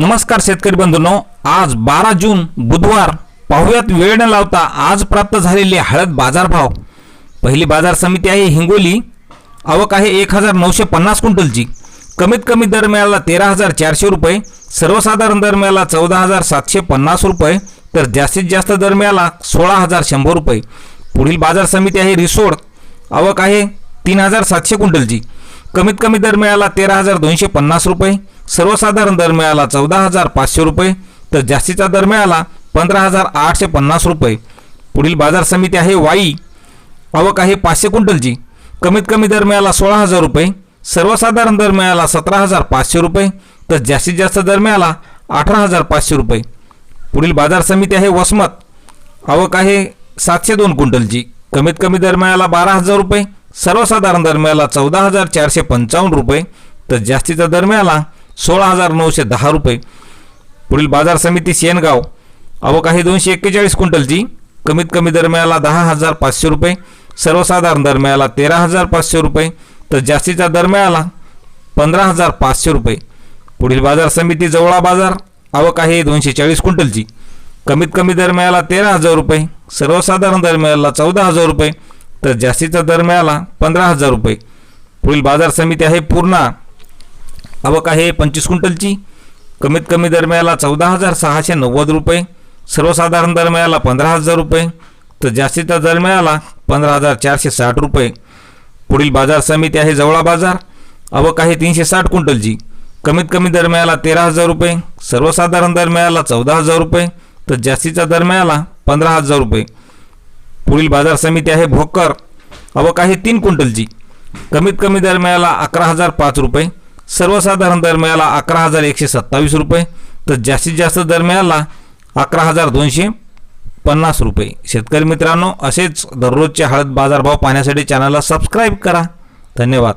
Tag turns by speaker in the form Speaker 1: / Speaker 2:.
Speaker 1: नमस्कार शेतकरी बंधूंनो आज बारा जून बुधवार पाहुयात वेळ न लावता आज प्राप्त झालेले हळद बाजारभाव. पहिली बाजार समिती आहे हिंगोली. आवक आहे एक हजार नऊशे पन्नास क्विंटलची. कमीत कमी दर मिळाला तेरा हजार चारशे रुपये. सर्वसाधारण दर मिळाला चौदा हजार सातशे पन्नास रुपये. तर जास्तीत जास्त दर मिळाला सोळा हजार शंभर रुपये. पुढील बाजार समिती आहे रिसोड. आवक आहे तीन हजार सातशे क्विंटलची. कमीत कमी दर मिळाला तेरा हजार दोनशे पन्नास रुपये. सर्वसाधारण दर मिळाला चौदा हजार पाचशे रुपये तर जास्तीचा दर मिळाला पंधरा हजार आठशे पन्नास रुपये. पुढील बाजार समिती आहे वाई. आवक आहे पाचशे क्विंटलची. कमीत कमी दर मिळाला सोळा हजार रुपये. सर्वसाधारण दर मिळाला सतरा हजार पाचशे रुपये तर जास्तीत जास्त दर मिळाला अठरा हजार पाचशे रुपये. पुढील बाजार समिती आहे वसमत. आवक आहे सातशे दोन क्विंटलची. कमीत कमी दर मिळाला बारा हजार रुपये. सर्वसाधारण दर मिळाला चौदा हजार चारशे पंचावन्न रुपये तर जास्तीचा दर मिळाला सोळा हजार नऊशे दहा रुपये. पुढील बाजार समिती शेनगाव. अवकाही आहे दोनशे एक्केचाळीस क्विंटलची कमीत कमी दरम्याला दहा हजार पाचशे रुपये सर्वसाधारण दर मिळाला तेरा हजार पाचशे रुपये तर जास्तीचा दर मिळाला पंधरा हजार पाचशे रुपये. पुढील बाजार समिती जवळा बाजार आवक आहे दोनशे चाळीस क्विंटलची कमीत कमी दर मिळाला तेरा हजार रुपये सर्वसाधारण दर मिळाला चौदा हजार रुपये तर जास्तीचा दर मिळाला पंधरा हजार रुपये. पुढील बाजार समिती आहे पूर्णा. आवक आहे पंचवीस क्विंटलची. कमीत कमी दरम्याला चौदा हजार सहाशे नव्वद रुपये. सर्वसाधारण दर मिळाला पंधरा हजार रुपये. तर जास्तीचा दरम्याला पंधरा हजार चारशे साठ रुपये. पुढील बाजार समिती आहे जवळा बाजार. आवक आहे तीनशे साठ क्विंटलची. कमीत कमी दरम्याला तेरा हजार रुपये. सर्वसाधारण दरम्याला चौदा हजार रुपये. तर जास्तीचा दरम्याला पंधरा हजार रुपये. पुढील बाजार समिती आहे भोकर. आवक आहे तीन क्विंटलची. कमीत कमी दरम्याला अकरा हजार पाच रुपये. सर्वसाधारण दर मिळाला अकरा हजार एकशे सत्तावीस रुपये तर जास्तीत जास्त दर मिळाला अकरा हजार दोनशे पन्नास रुपये. शेतकरी मित्रांनो असेच दररोजचे हळद बाजारभाव पाहण्यासाठी चॅनलला सबस्क्राईब करा. धन्यवाद.